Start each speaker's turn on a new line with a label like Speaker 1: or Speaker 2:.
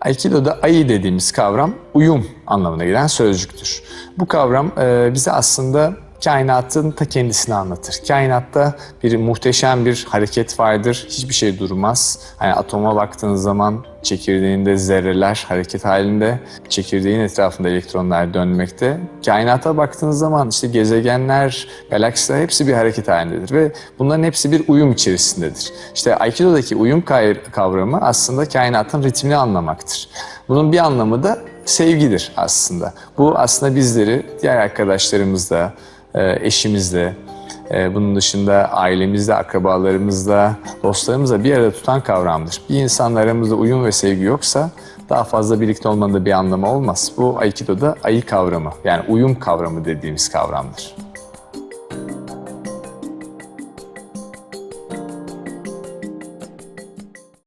Speaker 1: Aikido'da ayı dediğimiz kavram uyum anlamına gelen sözcüktür. Bu kavram e, bize aslında kainatın ta kendisini anlatır. Kainatta bir muhteşem bir hareket vardır. Hiçbir şey durmaz. Hani atoma baktığınız zaman çekirdeğinde zerreler hareket halinde, çekirdeğin etrafında elektronlar dönmekte. Kainata baktığınız zaman işte gezegenler, galaksiler hepsi bir hareket halindedir ve bunların hepsi bir uyum içerisindedir. İşte Aikido'daki uyum kavramı aslında kainatın ritmini anlamaktır. Bunun bir anlamı da sevgidir aslında. Bu aslında bizleri diğer arkadaşlarımızla, e, eşimizle, e, bunun dışında ailemizle, akrabalarımızla, dostlarımızla bir arada tutan kavramdır. Bir insanla aramızda uyum ve sevgi yoksa daha fazla birlikte olmanın da bir anlamı olmaz. Bu Aikido'da ayı kavramı yani uyum kavramı dediğimiz kavramdır.